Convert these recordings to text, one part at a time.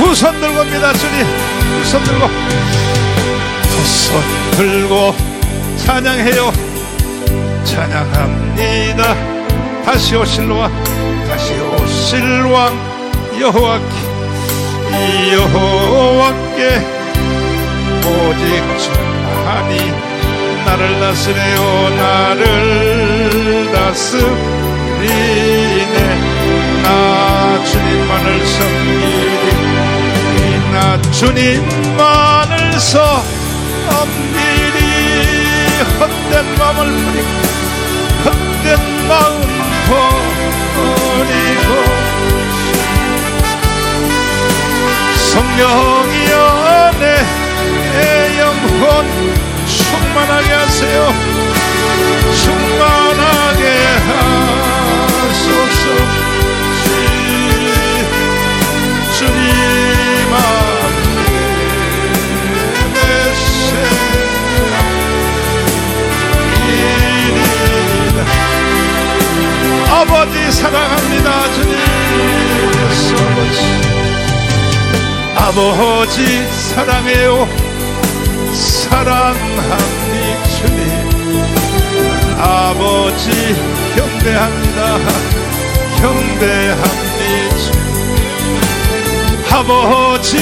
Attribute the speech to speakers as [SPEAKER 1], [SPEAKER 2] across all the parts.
[SPEAKER 1] 두 손 들고입니다 주님 두 손 들고. 두 손 들고 찬양해요. 찬양합니다. 다시 오실 왕 다시 오실 왕 여호와께 이 여호와께 오직 주만이 나를 다스려요 나를 다스리네. 나 주님만을 섬기리. 나 주님만을 섬기리 헛된 마음을 버리고 헛된 마음 버리고. 성령이 안에 내 영혼 충만하게 하세요. 충만하게 하소서 아버지 사랑해요. 사랑합니 주님. 아버지 경배합니다. 경배합니 주님. 아버지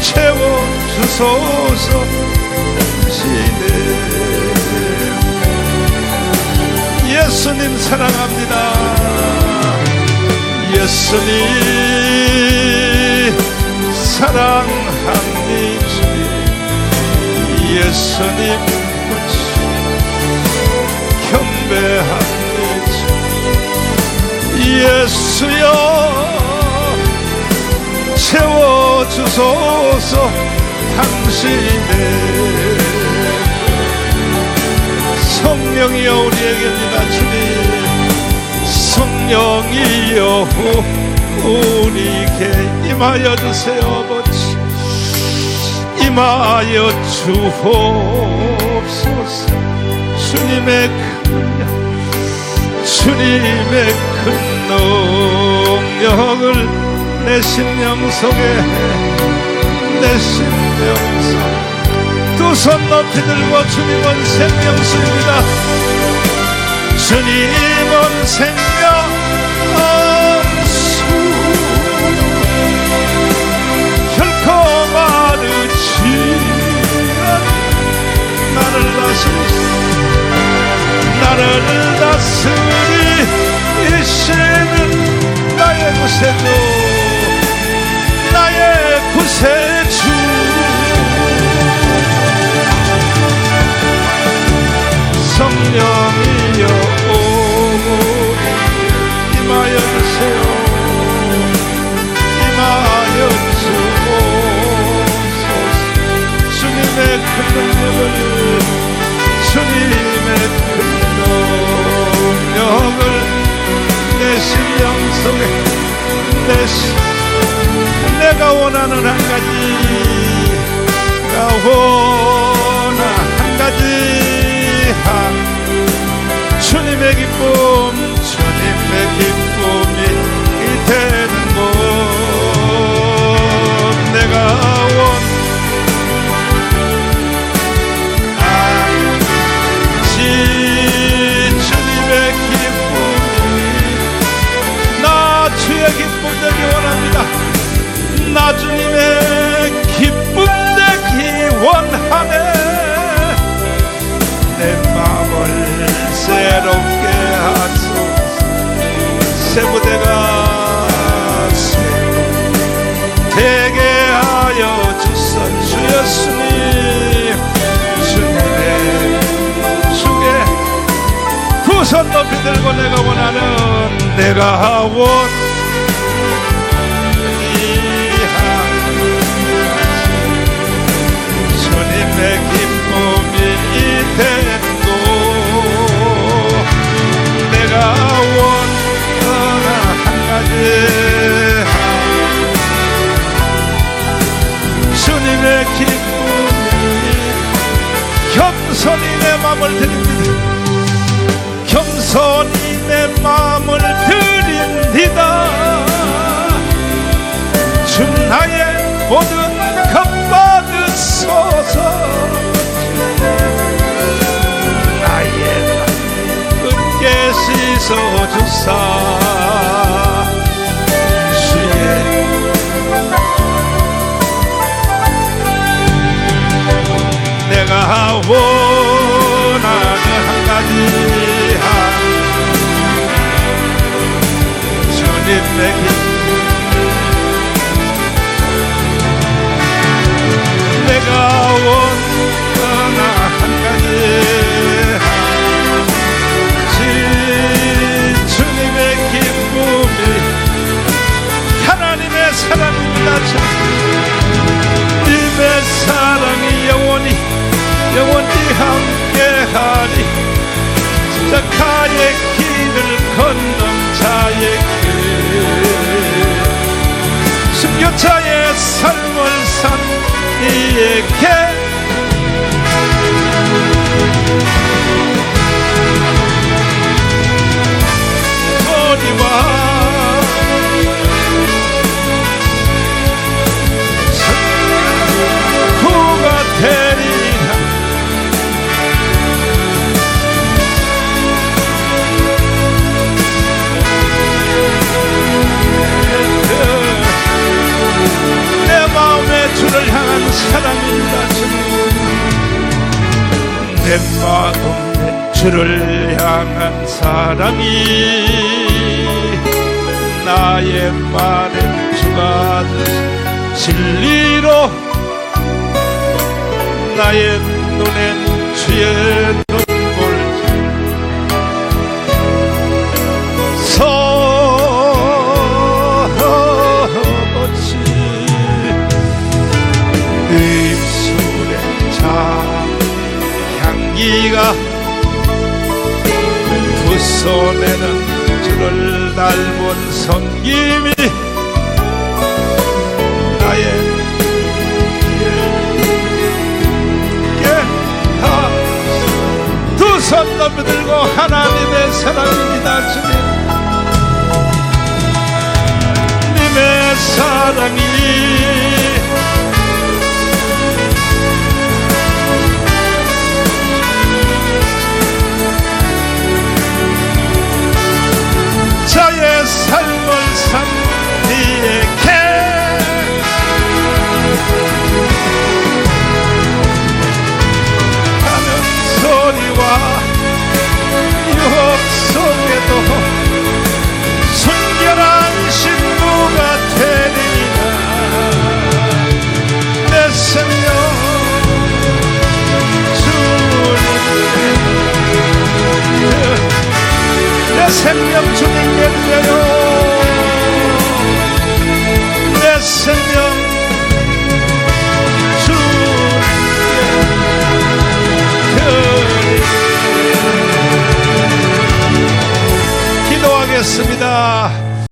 [SPEAKER 1] 채워주소서. 예수님 사랑합니다. 예수님 사랑합니 주님 예수님 모시 경배합니 주님 예수여 채워주소서 당신의 성령이여 우리에게입니다 주님. 성령이여 우리에게 임하여 주세요 아버지. 임하여 주옵소서. 주님의 큰 영, 주님의 큰 능력을 내 심령 속에 내 심령 속에. 두 손 높이 들고 주님은 생명수입 구세주 나의 구세주. 성령이여 오리 임하여 주세요. 임하여 주옵소서. 주님의 큰 능력을 주님의 큰 능력을 내 심령 속에 내 심, 내가 원하는 한 가지. 내가 원하는 한 가지. 한 주님의 기쁨 나 주님의 기쁨 되기 원하네 내 마음을 새롭게 하소서. 새 무대가 새롭게 되게 하여 주소 주 예수님 주님의 주의 두손 높이 들고 내가 원하는 내가 원 주님 주님의 기쁨이 겸손히 내 마음을 드립니다. 겸손히 내 마음을 드립니다. 모든 것 받으소서 나의 은께 씻어주사 원하는 한 가지 한. 주님의 길 내가 내 마음에 주를 향한 사랑이 나의 말에 주가 진리로 나의 눈엔 주의 두 손에는 주를 닮은 섬김이 나의 두손 높이 들고 하나님의 사랑입니다 주님. 님의 사랑이 Senhor.